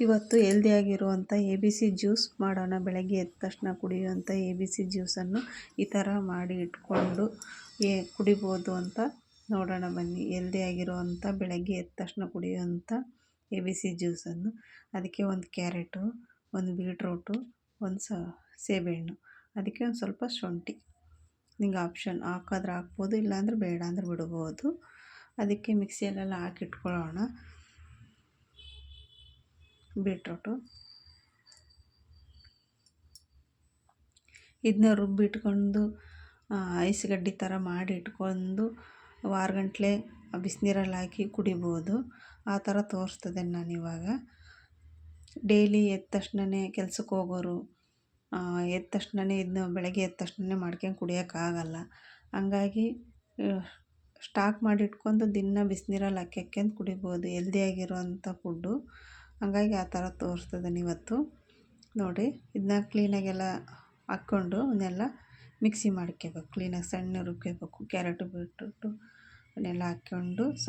ಇವತ್ತು ಹೆಲ್ದಿಯಾಗಿರುವಂಥ A B C juice ಮಾಡೋಣ ಬೆಳಗ್ಗೆ ಎದ್ದ ತಕ್ಷಣ ಕುಡಿಯುವಂಥ ಎ ಬಿ ಸಿ ಜ್ಯೂಸನ್ನು ಈ ಥರ ಮಾಡಿ ಇಟ್ಕೊಂಡು ಏ, ಕುಡಿಬೋದು ಅಂತ ನೋಡೋಣ ಬನ್ನಿ. ಹೆಲ್ದಿಯಾಗಿರುವಂಥ ಬೆಳಗ್ಗೆ ಎದ್ದ ತಕ್ಷಣ ಕುಡಿಯುವಂಥ ಎ ಬಿ ಸಿ ಜ್ಯೂಸನ್ನು ಅದಕ್ಕೆ ಒಂದು ಕ್ಯಾರೆಟು, ಒಂದು ಬೀಟ್ರೋಟು, ಒಂದು ಸ, ಸೇಬೆಹಣ್ಣು. ಅದಕ್ಕೆ ಒಂದು ಸ್ವಲ್ಪ ಶುಂಠಿ. ನಿಂಗೆ ಆಪ್ಷನ್ ಹಾಕಿದ್ರೆ ಹಾಕ್ಬೋದು, ಇಲ್ಲಾಂದ್ರೆ ಬೇಡ ಅಂದ್ರೆ ಬಿಡ್ಬೋದು. ಅದಕ್ಕೆ ಮಿಕ್ಸಿಯಲ್ಲೆಲ್ಲ ಹಾಕಿಟ್ಕೊಳ್ಳೋಣ. ಬೀಟ್ರೋಟು. ಇದನ್ನ ರುಬ್ಬಿಟ್ಕೊಂಡು ಐಸ್ ಗಡ್ಡೆ ಥರ ಮಾಡಿ ಇಟ್ಕೊಂಡು ವಾರಗಂಟ್ಲೆ ಬಿಸಿನೀರಲ್ಲಿ ಹಾಕಿ ಕುಡಿಬೋದು. ಆ ಥರ ತೋರಿಸ್ತದೆ ನಾನಿವಾಗ ಡೈಲಿ ಎದ್ದ ತಕ್ಷಣನೇ ಕೆಲ್ಸಕ್ಕೆ ಹೋಗೋರು ಎದ್ದ ತಕ್ಷಣನೇ ಇದನ್ನ ಬೆಳಗ್ಗೆ ಎದ್ದ ತಕ್ಷಣನೇ ಮಾಡ್ಕೊಂಡು ಕುಡಿಯೋಕ್ಕಾಗಲ್ಲ ಹಂಗಾಗಿ ಸ್ಟಾಕ್ ಮಾಡಿಟ್ಕೊಂಡು ದಿನ ಬಿಸಿನೀರಲ್ಲಿ ಹಾಕ್ಯಕ್ಕೆ ಕುಡಿಬೋದು. ಹೆಲ್ದಿಯಾಗಿರೋವಂಥ ಫುಡ್ಡು ಹಂಗಾಗಿ ಆ ಥರ ತೋರಿಸ್ತಿದ್ದೀನಿ ಇವತ್ತು. ನೋಡಿ, ಇದನ್ನ ಕ್ಲೀನಾಗೆಲ್ಲ ಹಾಕ್ಕೊಂಡು ಅವನ್ನೆಲ್ಲ ಮಿಕ್ಸಿ ಮಾಡ್ಕೋಬೇಕು ಕ್ಲೀನಾಗಿ ಸಣ್ಣ ರುಬ್ಕೋಬೇಕು ಕ್ಯಾರೆಟು, ಬೀಟ್ರೂಟು ಅವನ್ನೆಲ್ಲ ಹಾಕ್ಕೊಂಡು ಸ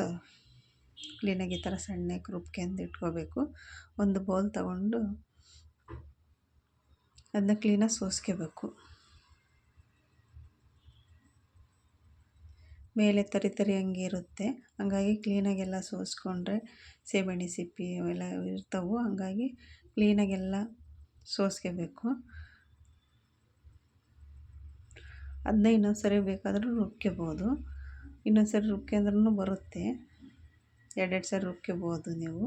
ಕ್ಲೀನಾಗಿ ಈ ಥರ ಸಣ್ಣಕ್ಕೆ ರುಬ್ಕೊಂಡು ಇಟ್ಕೋಬೇಕು. ಒಂದು ಬೌಲ್ ತಗೊಂಡು ಅದನ್ನ ಕ್ಲೀನಾಗಿ ಸೋಸ್ಕೋಬೇಕು. ಮೇಲೆ ತರಿ ತರಿ ಹಂಗೆ ಇರುತ್ತೆ. ಹಂಗಾಗಿ ಕ್ಲೀನಾಗೆಲ್ಲ ಸೋಸ್ಕೊಂಡ್ರೆ ಸೇಬೆಹಣ್ಣು ಸಿಪ್ಪೆ ಅವೆಲ್ಲ ಇರ್ತವೆ. ಹಂಗಾಗಿ ಕ್ಲೀನಾಗೆಲ್ಲ ಸೋಸ್ಕೋಬೇಕು. ಅದನ್ನ ಇನ್ನೊಂದು ಸರಿ ಬೇಕಾದರೂ ರುಬ್ಕೋಬೋದು. ಇನ್ನೊಂದು ಸರಿ ರುಬ್ಕೊಂಡ್ರೂ ಬರುತ್ತೆ. ಎರಡೆರಡು ಸರಿ ರುಬ್ಕೋಬೋದು ನೀವು.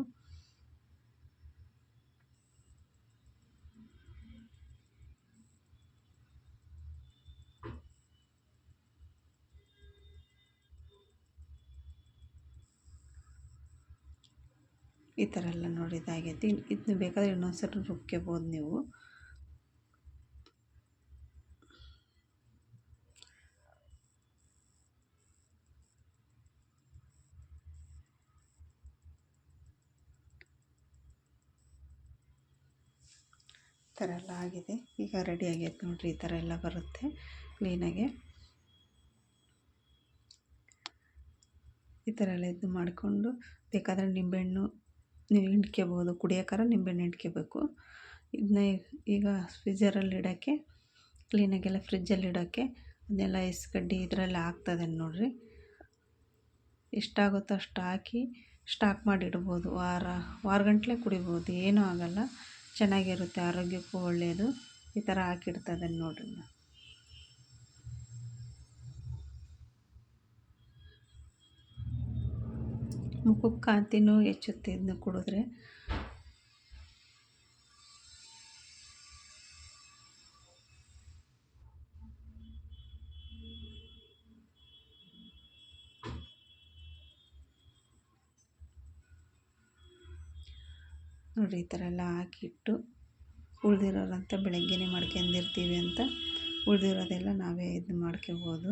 ಈ ಥರ ಎಲ್ಲ ನೋಡಿ ಇದಾಗೈತಿ ಇದನ್ನ ಬೇಕಾದರೆ ಇನ್ನೊಂದು ಸರಿ ರುಬ್ಕೋಬೋದು ನೀವು. ಈ ಥರ ಎಲ್ಲ ಆಗಿದೆ. ಈಗ ರೆಡಿ ಆಗೈತೆ ನೋಡಿರಿ, ಈ ಥರ ಎಲ್ಲ ಬರುತ್ತೆ ಕ್ಲೀನಾಗೆ ಈ ಥರ ಎಲ್ಲ ಇದು ಮಾಡಿಕೊಂಡು ಬೇಕಾದರೆ ನಿಂಬೆಹಣ್ಣು ನೀವು ಹಿಂಡ್ಕೋಬೋದು ಕುಡಿಯೋಕ್ಕಾರ ನಿಂಬೆಹಣ್ಣು ಹಿಂಡ್ಕೋಬೇಕು ಇದನ್ನ ಈಗ ಫ್ರಿಜರಲ್ಲಿ ಇಡೋಕ್ಕೆ, ಕ್ಲೀನಾಗೆಲ್ಲ ಫ್ರಿಜ್ಜಲ್ಲಿ ಇಡೋಕ್ಕೆ ಅದನ್ನೆಲ್ಲ ಕಡ್ಡಿ ಇದರಲ್ಲಿ ಹಾಕ್ತದೆ ನೋಡಿರಿ. ಎಷ್ಟಾಗುತ್ತೋ ಅಷ್ಟು ಹಾಕಿ ಸ್ಟಾಕ್ ಮಾಡಿ ಇಡ್ಬೋದು ವಾರ ವಾರಗಂಟ್ಲೆ ಕುಡಿಬೋದು. ಏನೂ ಆಗೋಲ್ಲ. ಚೆನ್ನಾಗಿರುತ್ತೆ. ಆರೋಗ್ಯಕ್ಕೂ ಒಳ್ಳೆಯದು ಈ ಥರ ಹಾಕಿಡ್ತದೆ ನೋಡಿರಿ. ಮುಖಕ್ಕೆ ಕಾಂತಿನೂ ಹೆಚ್ಚುತ್ತೆ ಇದನ್ನ ಕುಡಿದ್ರೆ? ನೋಡಿ ಈ ಥರ ಎಲ್ಲ ಹಾಕಿಟ್ಟು ಉಳಿದಿರೋರಂತ ಬೆಳಗ್ಗೆನೇ ಮಾಡ್ಕೊಂಡಿರ್ತೀವಿ ಅಂತ. ಉಳಿದಿರೋದೆಲ್ಲ ನಾವೇ ಇದು ಮಾಡ್ಕೋಬೋದು.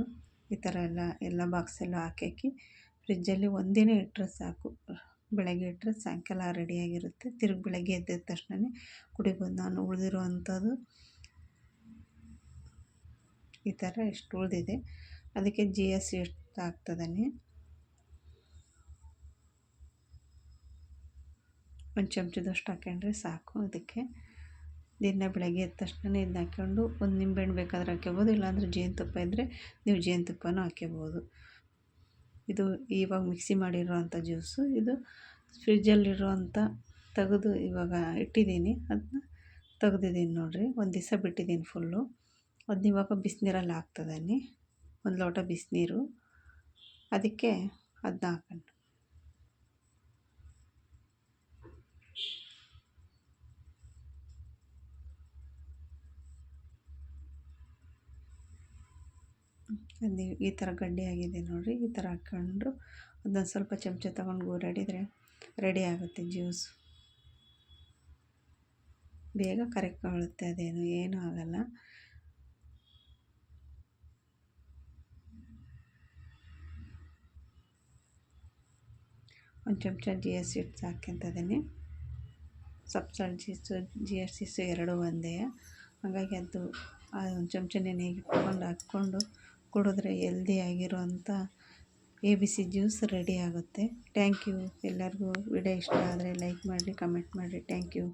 ಈ ಥರ ಎಲ್ಲ ಎಲ್ಲ ಬಾಕ್ಸೆಲ್ಲ ಹಾಕಿ ಫ್ರಿಜ್ಜಲ್ಲಿ ಒಂದಿನ ಇಟ್ಟರೆ ಸಾಕು. ಬೆಳಗ್ಗೆ ಇಟ್ಟರೆ ಸಾಯಂಕಾಲ ರೆಡಿಯಾಗಿರುತ್ತೆ. ತಿರುಗಿ ಬೆಳಗ್ಗೆ ಎದ್ದ ತಕ್ಷಣವೇ ಕುಡಿಬೋದು. ನಾನು ಉಳಿದಿರೋ ಅಂಥದ್ದು ಈ ಥರ ಎಷ್ಟು ಉಳಿದಿದೆ. ಅದಕ್ಕೆ ಜಿ ಎಸ್ ಎಷ್ಟು ಒಂದು ಚಮಚದಷ್ಟು ಹಾಕೊಂಡ್ರೆ ಸಾಕು. ಅದಕ್ಕೆ ದಿನ ಬೆಳಗ್ಗೆ ಎದ್ದ ತಕ್ಷಣನೇ ಇದನ್ನ ಹಾಕ್ಕೊಂಡು ಒಂದು ನಿಂಬೆಹಣ್ಣು ಬೇಕಾದ್ರೆ ಹಾಕ್ಕೋಬೋದು ಇಲ್ಲಾಂದರೆ ಜೇನುತುಪ್ಪ ಇದ್ದರೆ ನೀವು ಜೇನುತುಪ್ಪನೂ ಹಾಕ್ಕೋಬೋದು ಇದು ಇವಾಗ ಮಿಕ್ಸಿ ಮಾಡಿರುವಂಥ ಜ್ಯೂಸು ಇದು ಫ್ರಿಜ್ಜಲ್ಲಿರುವಂಥ ತೆಗೆದು ಇವಾಗ ಇಟ್ಟಿದ್ದೀನಿ. ಅದನ್ನ ತೆಗ್ದಿದ್ದೀನಿ ನೋಡಿರಿ. ಒಂದು ದಿವಸ ಬಿಟ್ಟಿದ್ದೀನಿ ಫುಲ್ಲು ಅದನ್ನ ಇವಾಗ ಬಿಸಿನೀರಲ್ಲಿ ಹಾಕ್ತಿದ್ದೀನಿ. ಒಂದು ಲೋಟ ಬಿಸಿನೀರು. ಅದಕ್ಕೆ ಅದನ್ನ ಹಾಕೊಂಡು ಅದು ಈ ಥರ ಗಡ್ಡೆ ಆಗಿದೆ ನೋಡಿರಿ, ಈ ಥರ ಹಾಕ್ಕೊಂಡು ಅದನ್ನ ಸ್ವಲ್ಪ ಚಮಚ ತಗೊಂಡು ಗೂರಾಡಿದರೆ ರೆಡಿ ಆಗುತ್ತೆ ಜ್ಯೂಸ್ ಬೇಗ ಕರೆಕ್ಟ್ ಆಗುತ್ತೆ ಅದೇನು ಏನೂ ಆಗಲ್ಲ. ಒಂದು ಚಮಚ ಜಿ ಎಸ್ ಹಿಟ್ಟು ಹಾಕ್ಯಂತದೀನಿ ಸಪ್ಸಲ್ ಜೀಸು ಜಿ ಎಸ್ ಸಿಸು ಎರಡು ಒಂದೇ. ಹಾಗಾಗಿ ಅದು ಒಂದು ಚಮಚ ನೆನೆಗೆ ಇಟ್ಕೊಂಡು ಹಾಕ್ಕೊಂಡು ಕುಡಿದ್ರೆ ಎಲ್ದಿ ಆಗಿರುವಂಥ A B C juice ready ಆಗುತ್ತೆ. ಟ್ಯಾಂಕ್ ಯು ಎಲ್ಲರಿಗೂ ವಿಡಿಯೋ ಇಷ್ಟ ಆದರೆ ಲೈಕ್ ಮಾಡಿ ಕಮೆಂಟ್ ಮಾಡಿ ಟ್ಯಾಂಕ್ ಯು